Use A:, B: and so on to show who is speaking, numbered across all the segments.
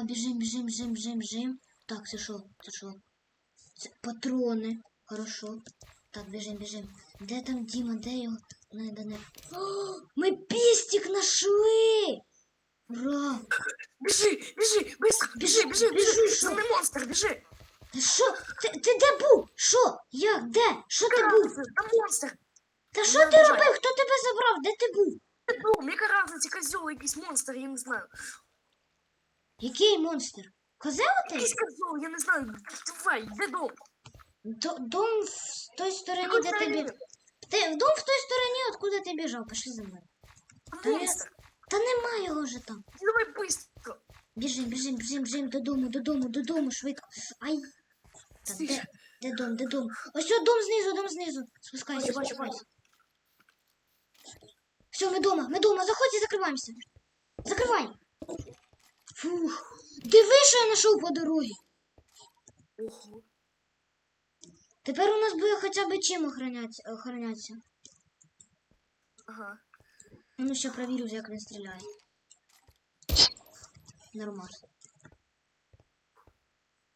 A: Так, біжим, біжим, біжим, біжим, біжим. Так, це що? Це що? Це патрони. Хорошо. Так, біжим, біжим. Де там Діма? Де його? Не, де не. О, ми пістик нашли! Ура!
B: Біжи, біжи, быстро, біжи, біжи, біжи. Це не монстр, біжи.
A: Ти що? Ти, ти де був? Що? Як? Де? Що ти був?
B: Там монстр.
A: Та що ти робив? Хто тебе забрав? Де ти був?
B: Ну, яка разниця, козьол, якийсь монстр, я не знаю.
A: Який монстр? Козел?
B: Якийсь козьол, я не знаю. Давай, де дом?
A: Д- Дом в той стороні,
B: Якої
A: де ти
B: сторони?
A: біг. Ти дом в той стороні, откуда ти біжав. Пішли за мною.
B: Там
A: Та я-
B: монстр.
A: Та немає його вже там.
B: Давай быстро.
A: Біжим, біжим, біжим, біжим додому, додому, додому, швидко. Ай. Так, де, де дом, де дом? Ось о, дом знизу, дом знизу. Спускайся,
B: Бачу, бачу,
A: спускайся. Все, ми дома, ми дома. Заходь і закриваємося. Закривай. Фух. Диви, що я знайшов по дорозі.
B: Ого.
A: Тепер у нас буде хоча б чим охоронятися.
B: Ага.
A: Ну, ще провірю, як він стріляє. Нормально.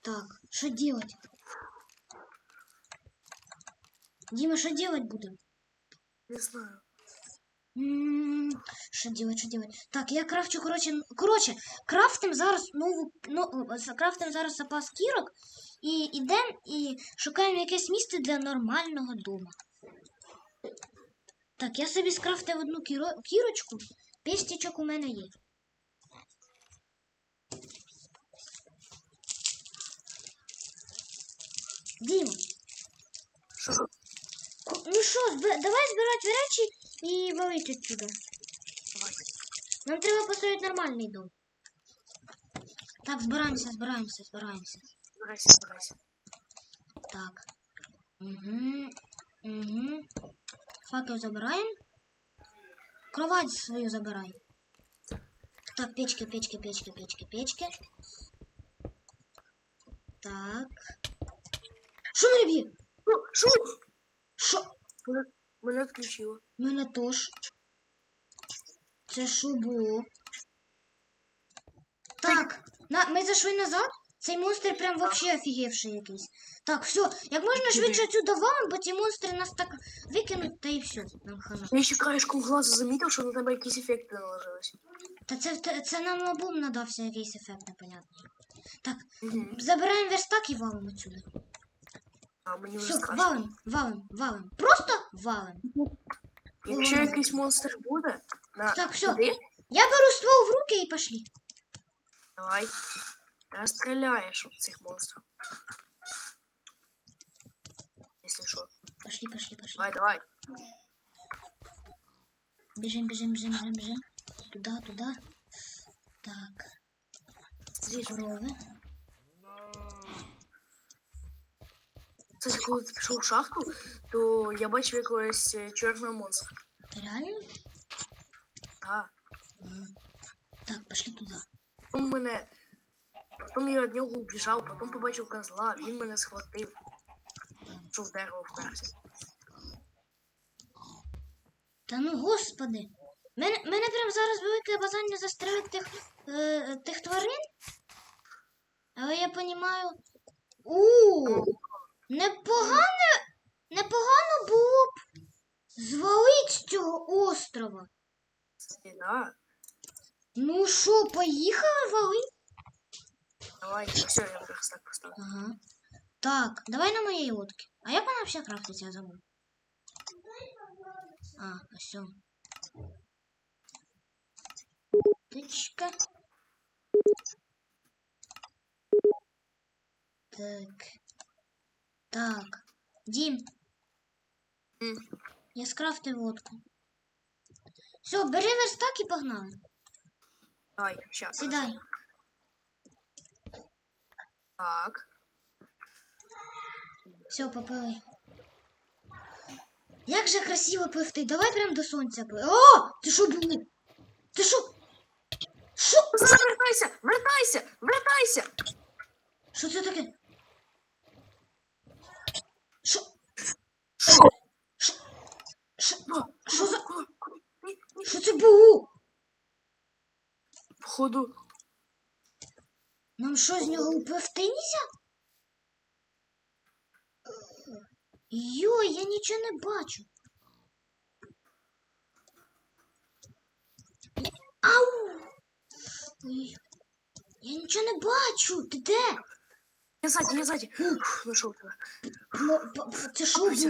A: Так, що делать? Дима, що делать будемо?
B: Не знаю.
A: Що делать, що делать? Так, я крафчу, коротше, коротше, крафтим зараз нову, ну, крафтим зараз запас кірок і ідемо і шукаємо якесь місце для нормального дому. Так, я собі скрафтив одну кіро, кірочку, пестічок у мене є. Діма,
B: Що?
A: ну що, зб- давай збирати речі і валити отсюда.
B: Давай.
A: Нам треба построить нормальний дом. Так, збираємося, збираємося, збираємося.
B: Збирайся, збирайся.
A: Так. Угу. Угу. Факел забираємо. Кровать свою забирай. Так, печки, печки, печки, печки, печки. Так. Що мене б'є?
B: Ну, Що?
A: Що?
B: Мене-.
A: Теж. Це що було? Так, на, ми зайшли назад. Цей монстр прям вообще офігевший якийсь. Так, все, як можна швидше отсюда валим, бо ці монстри нас так викинуть, та і все, нам хана.
B: Я ще краєшком глазу замітив, що на тебе якісь ефекти наложились.
A: Та це, це, нам обом надався якийсь ефект, непонятний. Так,
B: Угу.
A: забираємо верстак і валимо отсюди.
B: А мені
A: Все, валим, валим, валим. Просто валим.
B: Якщо якийсь монстр буде, на
A: Так, всё.
B: туди,
A: Я беру ствол в руки і пошли.
B: давай. Розстріляєш от цих монстрів. Якщо що.
A: Пошли, пошли, пошли.
B: Давай, давай.
A: Бежим, бежим, бежим, бежим, бежим. Туда, туда. Так,
B: Здесь.
A: коровы.
B: Кстати, коли ти пішов в шахту, то я бачив якогось е, чорного монстра.
A: Реально?
B: Так.
A: М. Так, пошли туда.
B: Потім мене. Потім я від нього убіжав, потім побачив козла, він мене схватив. Що в дерево вперся.
A: Та ну господи. Мене, мене прям зараз велике бажання застрелити тих, е, тих тварин. Але я понімаю. У непогано, непогано було б звалити з цього острова.
B: І.
A: Ну що, поїхали валити?
B: Давай, все, я вже так поставив.
A: Ага. Так, давай на моей лодке. А як вона вся крафтиться, я забув. А, все. Тычка. Так. Так. Дім,
B: М.
A: я скрафтив лодку. Все, бери верстак і погнали.
B: Давай, щас.
A: Сідай.
B: Так.
A: Все, поплили. Як же красиво пливти. Давай прям до сонця пливи. О! Ти що були? Ти що? Що?
B: Вертайся! Вертайся! Вертайся!
A: Що це таке? Що?
B: Що?
A: Що? За-. Що це було?
B: Походу.
A: Нам що з нього упливти нельзя? Йой, я нічого не бачу. Ау! Я нічого не бачу. Ти де?
B: Я сзади, я сзади. Нашел тебя.
A: Ну,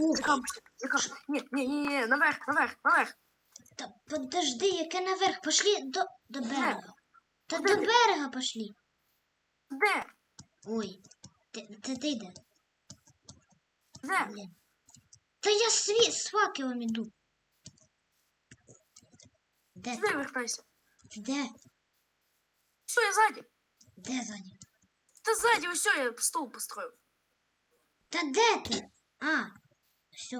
A: було?
B: кампуйся, кампуйся. Не, не, не, не, наверх, наверх, наверх.
A: Та подожди, яке наверх? Пошли до, до берега. Та до берега пошли.
B: Де?
A: Ой, ти, ти, ти де?
B: Де?
A: Блін. Та я сві, з факелом іду. Де ти?
B: вертайся?
A: Де?
B: Все, я сзади.
A: Де ззаді?
B: Ты сзади, все, я стол построил.
A: Та де ти? А, все.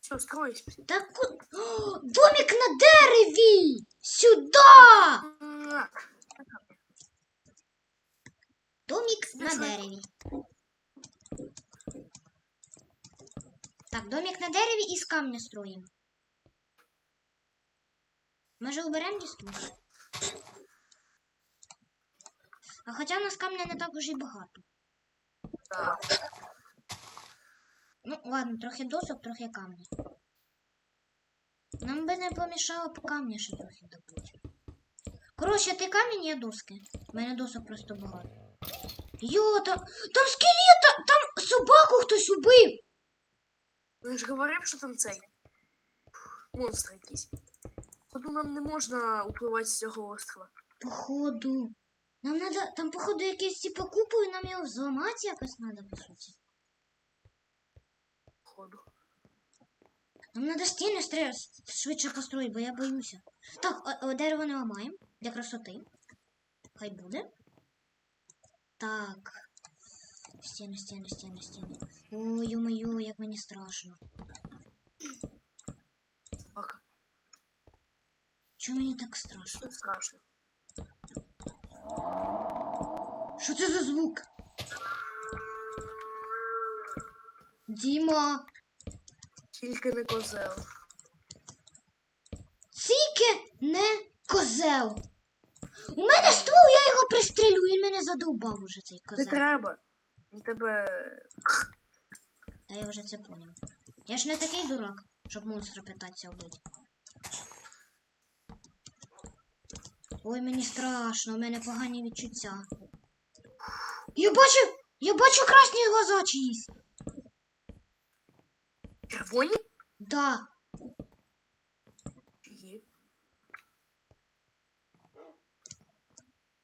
B: Все, строюсь.
A: Та ку... О, домик на дереві! Сюда!
B: На.
A: Домик на
B: Пішли.
A: дереві. Так, домик на дереві і з камня строїмо. Може уберемо лісту? А хоча в нас камня не так уже і багато.
B: Да.
A: Ну, ладно, трохи досок, трохи камня. Нам би не помішало по камня ще трохи добути. Коротше, ти камінь, я доски. У мене досок просто багато. Йо, там, там скелета, там собаку хтось убив.
B: Ну, ж говорив, що там цей. Монстр якийсь. Походу нам не можна upливати з цього острова.
A: Походу. Нам надо, там, походу, якийсь типа купу, і нам його зламати якось надо, по суті.
B: Походу.
A: Нам надо стіни швидше построїти, бо я боюся. Так, а, а дерево не ламаємо для красоти. Хай буде. Так. Стіни, стіни, стіни, стіни. Ой, ё-моё, як мені страшно. Чому мені так страшно?
B: Страшно.
A: Що це за звук? Діма,
B: Тільки не козел.
A: тільки не козел. У мене ствол, я його пристрелю, він мене задовбав уже цей козел.
B: Не треба. Він тебе.
A: Та я вже це поняв. Я ж не такий дурак, щоб монстра питатися вбити. Ой, мені страшно, у мене погані відчуття. Я бачу, я бачу красні глаза чиїсь.
B: Червоні?
A: Да.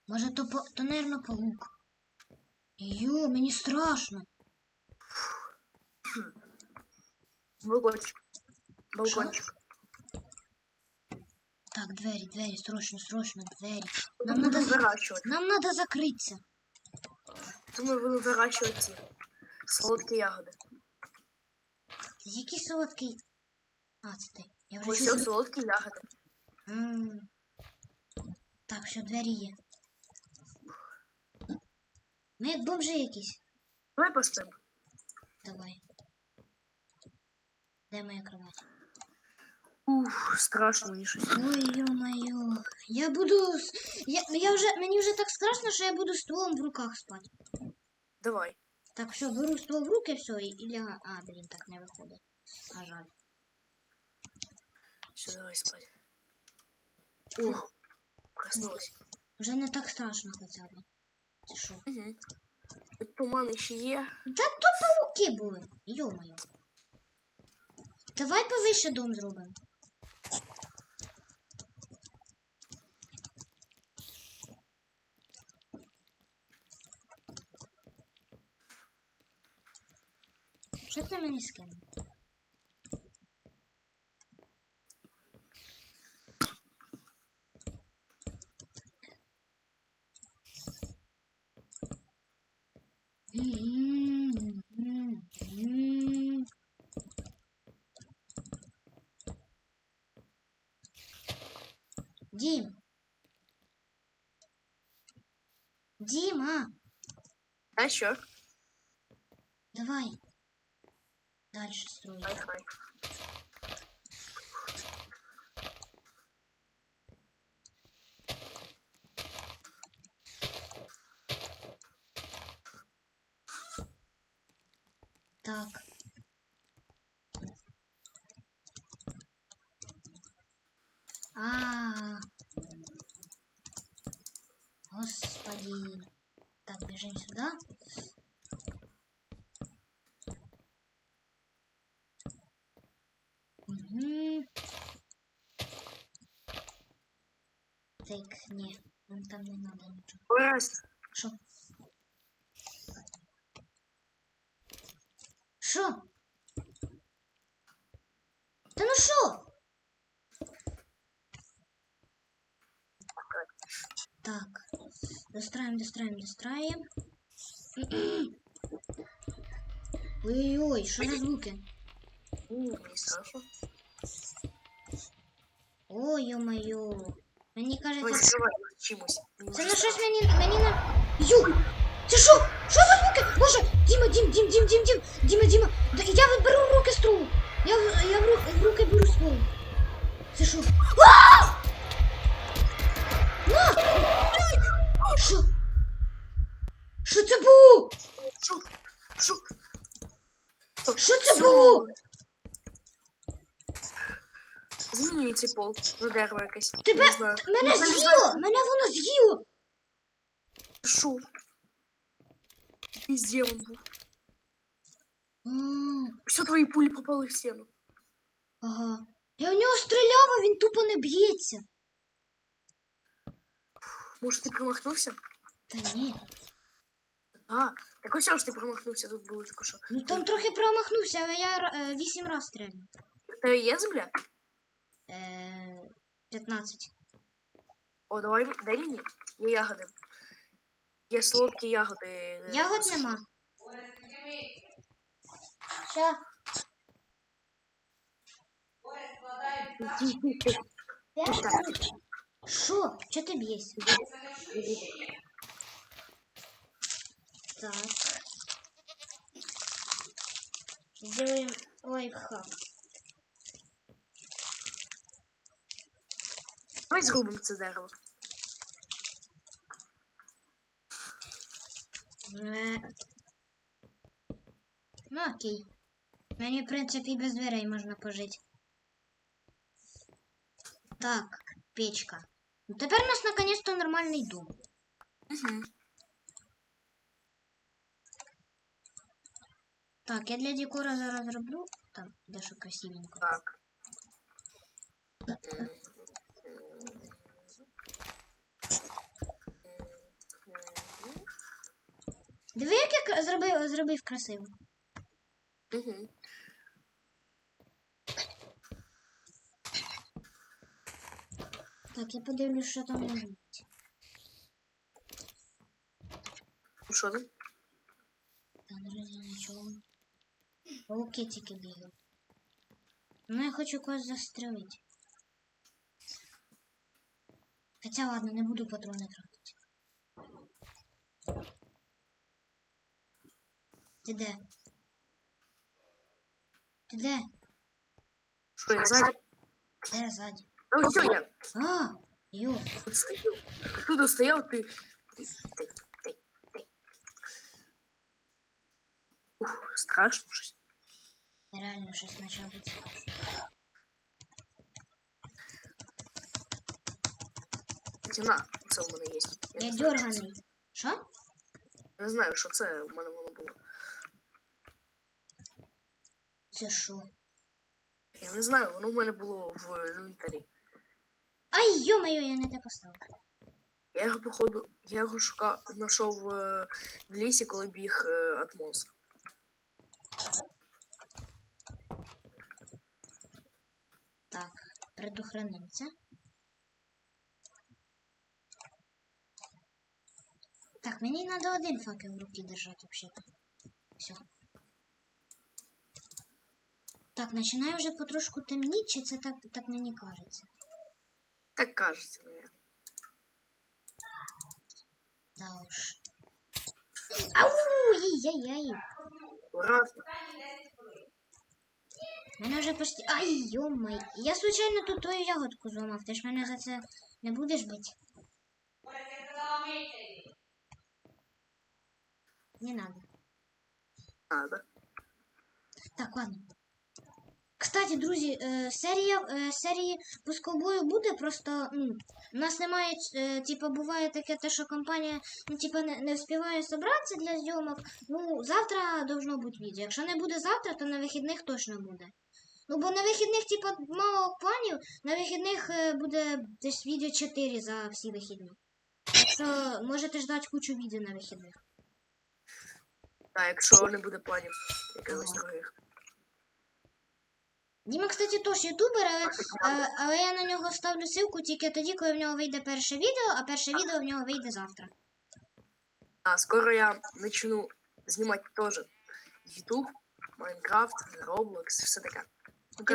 A: Може, то, по- то наверно, паук. Йо, мені страшно.
B: Балкончик. Балкончик.
A: Так, двері, двері, срочно, срочно, двері.
B: Тут
A: Нам надо,
B: будемо
A: за-
B: вирощувати.
A: нам надо
B: ми будемо вирощувати ці солодкі ягоди.
A: Який солодкий. А, це ти. Я вже
B: Ось
A: чую.
B: солодкі ягоди.
A: М. Так, що двері є. Ми як бомжи якісь.
B: Давай поспимо.
A: Давай. Де моя кровать?
B: Ух, страшно мені щось.
A: Ой, ё-моё. Я буду. с- Я, я вже, мені вже так страшно, що я буду стволом в руках спати.
B: Давай.
A: Так, все, беру ствол в руки, все, і, і лягаю. А, блін, так не виходить. А жаль.
B: Все, давай спать. Ух, проснулась.
A: Вже не так страшно хоча б. Це що?
B: Угу. Туман ще є.
A: Та то пауки були. Йо-моє. Давай повище дом зробимо. Що ти мені скинув? Дім. Діма,
B: А що?
A: давай. дальше
B: строить.
A: Так. Так, не, нам там не надо ничего.
B: Орест,
A: Що? Що? Та ну що? Так. Достраем, достраем, достраем. Ой-ой-ой, що за звуки?
B: у, мені страшно.
A: Ой, ё-моё. Мені кажеться,
B: чимось.
A: Це на щось мені, мені на... Ю! Це що? Що за звуки? Боже, Діма, Дім, Дім, Дім, Дім, Дім, Діма, Діма. Да Я беру в руки стру. Я, я в, ру- в руки беру ствол. Це що? На! Що? Що це було?
B: Що
A: це було?
B: Змінює цей пол на дерево якесь.
A: Тебе-
B: Не знаю.
A: Мене з'їло! Мене воно з'їло!
B: Пізде він був.
A: М,
B: Все твої пулі попали в стіну.
A: Ага. Я в нього стріляв, а він тупо не б'ється.
B: Може ти промахнувся?
A: Та ні.
B: А, так ось ж ти промахнувся, тут було тільки що.
A: Ну там трохи промахнувся, але я ра- е, вісім раз стрельнув.
B: В Тебе є земля?
A: Е, 15.
B: О, давай, дай мені. Є ягоди. Є солодкі ягоди. е,
A: Ягод нема. Ща. Що? Чого ти б'єшся? Так. Сделаем лайфхак.
B: Давай зробимо це дерево.
A: Е. Ну окей. Мені, в принципі, без дверей можна пожити. Так, печка. Ну, тепер у нас наконец-то нормальний дом.
B: Угу.
A: Так, я для декора зараз зроблю. Там дещо красивенько.
B: Так.
A: Диви, як я зробив, зробив красиво.
B: Угу.
A: Так, я подивлюсь, що там може бути.
B: Ну що там?
A: Та наразі нічого. Пауки тільки бігають. Ну, я хочу когось застрелити. Хоча ладно, не буду патрони тратити. Ти де? Ти де?
B: Що я ззаді?
A: Де ззаді?
B: Ну все, я
A: А, йо.
B: тут стою. Тут стояв, ти. Ти, ти, ти, ти. Ух, страшно щось.
A: Реально щось почав бути.
B: Ціна, це у мене є.
A: Я
B: не знаю, що
A: дерганий. Що?
B: це. Не знаю, що це у мене воно було.
A: Це що?
B: Я не знаю, воно в мене було в інвентарі.
A: Ай, йо-моє, я не те поставив.
B: Я його, походу, я його шукав, знайшов е, в лісі, коли біг е, від монстра.
A: Так, предохранимся. Так, мені треба один факел в руки держати взагалі. Все. Так, починає вже потрошку темніти, чи це так, так мені кажеться?
B: Так кажеться, мені.
A: Да уж. Ау! Яй-яй-яй.
B: Ура!
A: Мене вже почти. Ай, йомай. Я случайно тут твою ягодку зламав. Ти ж мене за це не будеш бити? Не надо.
B: Надо.
A: Так, ладно. Кстати, друзі, е, серія е, серії пусковою буде, просто ну, у нас немає, е, типу, буває таке, те, що компанія ну, типу, не, не встигає зібратися для зйомок. Ну, завтра должно бути відео. Якщо не буде завтра, то на вихідних точно буде. Ну, бо на вихідних, типу, мало планів, на вихідних буде десь відео 4 за всі вихідні. Так що можете ждати кучу відео на вихідних.
B: Так, якщо не буде планів якихось
A: Ага.
B: других.
A: Діма, кстати, теж ютубер, але, але, але я на нього ставлю ссылку тільки тоді, коли в нього вийде перше відео, а перше відео в нього вийде завтра.
B: А скоро я начну знімати теж Ютуб, Майнкрафт, Roblox, все таке. Ну,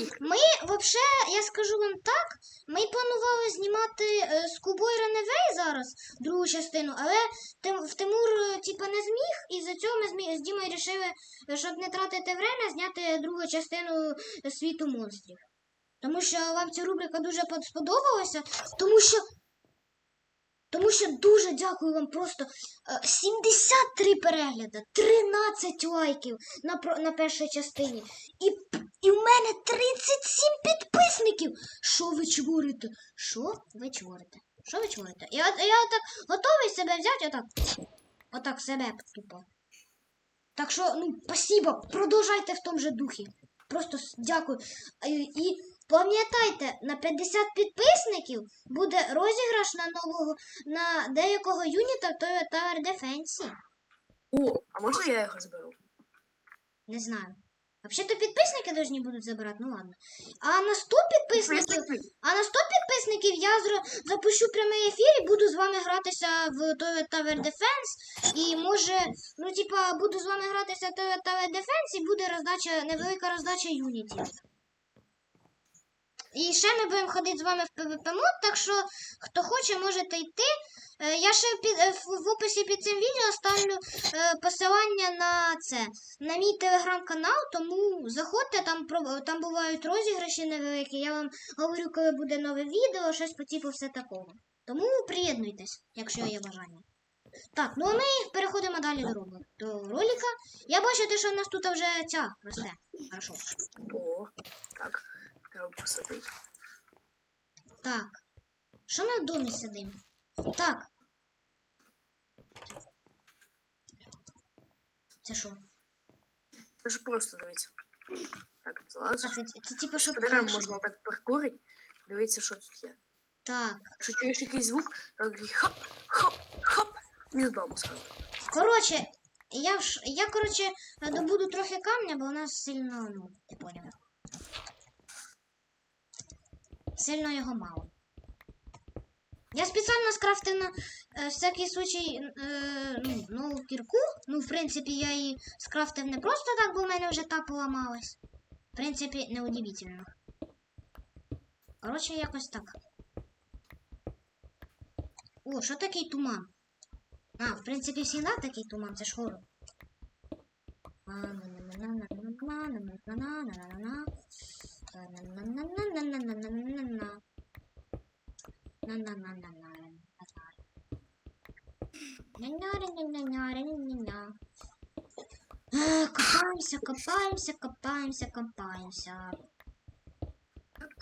B: ігри.
A: ми вообще, я скажу вам так, ми планували знімати е, з Кубой Реневей зараз другу частину, але Тим, в Тимур е, типа не зміг, і за цього ми з, з Дімою вирішили, щоб не тратити время, зняти другу частину е, світу монстрів. Тому що вам ця рубрика дуже под- сподобалася, тому що. Тому що дуже дякую вам просто е, 73 перегляди, 13 лайків на, про- на першій частині. І, і в мене 37 підписників. Що ви чворите? Що ви чворите? Що ви чворите? Я, я отак готовий себе взяти, отак. Отак себе тупо. Так що, ну, спасибо, продовжайте в тому же духі. Просто дякую. І пам'ятайте, на 50 підписників буде розіграш на нового, на деякого юніта в Tower Defense.
B: О, а можна я його заберу?
A: Не знаю. Взагалі-то підписники должны будуть забирати, ну ладно. А на 100 підписників, а на 100 підписників я зро- запущу прямий ефір і буду з вами гратися в Tower Defense. І може, ну типа, буду з вами гратися в Tower Defense і буде роздача, невелика роздача юнітів. І ще ми будемо ходити з вами в PvP мод, так що хто хоче, можете йти. Е, Я ще під, е, в, описі під цим відео ставлю е, посилання на це, на мій телеграм-канал, тому заходьте, там, там бувають розіграші невеликі. Я вам говорю, коли буде нове відео, щось по типу все такого. Тому приєднуйтесь, якщо є бажання. Так, ну а ми переходимо далі до, ролика. Я бачу, що в нас тут вже ця росте. Хорошо.
B: Так. Посадити.
A: Так. Що ми в домі сидимо? Так. Це що?
B: Це ж просто дивіться. Так, залазиш.
A: А, це, це, типу, що
B: По деревам можна так паркурити. Дивіться, що тут є.
A: Так.
B: Якщо чуєш якийсь звук, такий хоп, хоп, хоп, і додому скажу.
A: Коротше, я, я коротше, добуду трохи камня, бо у нас сильно, ну, ти поняв. Сильно його мало. Я спеціально скрафтив на е, всякий случай е, ну, нову кірку. Ну, в принципі, я її скрафтив не просто так, бо в мене вже та поламалась. В принципі, неудивительно. Коротше, якось так. О, що такий туман? А, в принципі, всегда такий туман, це ж хорор. А, Копаємося, копаємося, копаємося, копаємося.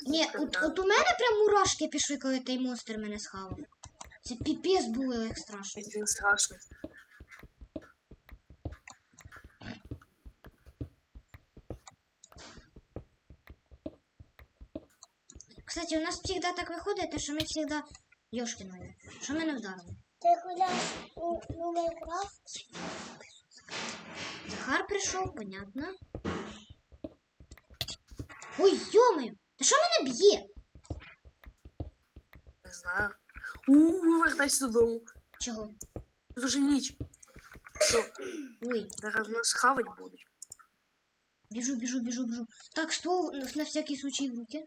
A: Ні, от, от у мене прям мурашки пішли, коли той монстр мене схавав. Це піпець було як страшно.
B: Він страшний.
A: Кстати, у нас всегда так виходить, що ми всегда Йошкіною. Що ми не вдарили?
C: Ти гуляєш у, Майнкрафт?
A: Захар прийшов, понятно. Ой, йомаю! Та що мене б'є?
B: Не знаю. У, вертайся додому.
A: Чого?
B: Тут уже ніч. Що,
A: Ой,
B: зараз нас хавать будуть.
A: біжу, біжу, біжу, біжу. Так, ствол на на всякий случай в руки.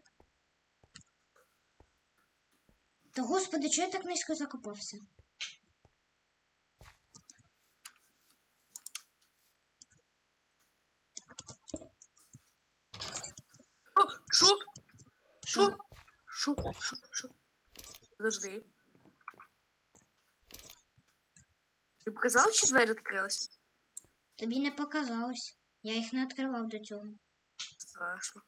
A: Та господи, чого я так низько закопався?
B: Що?
A: Що?
B: Що? Що? Що? Подожди. Ти показав, що двері відкрилась?
A: Тобі не показалось. Я їх не відкривав до цього.
B: Страшно.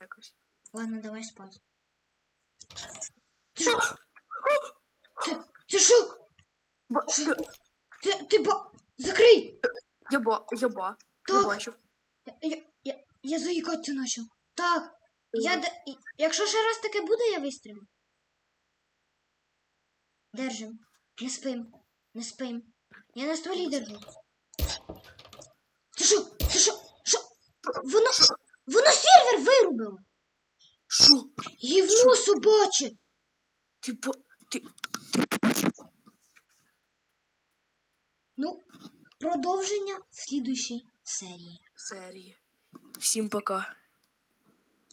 B: Якось.
A: Ладно, давай спать. Ти що? Що?
B: Ба-
A: Ти, ти ба... Закрий!
B: Я ба, я ба. Я
A: Так.
B: бачу.
A: Я, я, я, заїкатися почав. Так, я, д- і- якщо ще раз таке буде, я вистрілю. Держим. Не спим. Не спим. Я на стволі держу. Ти що? Ти що? Що? Воно, воно сервер вирубило.
B: Що?
A: Гівно собаче.
B: Ти ба... Ти...
A: Ну, продовження в слідуючій серії.
B: Серії. Всім пока.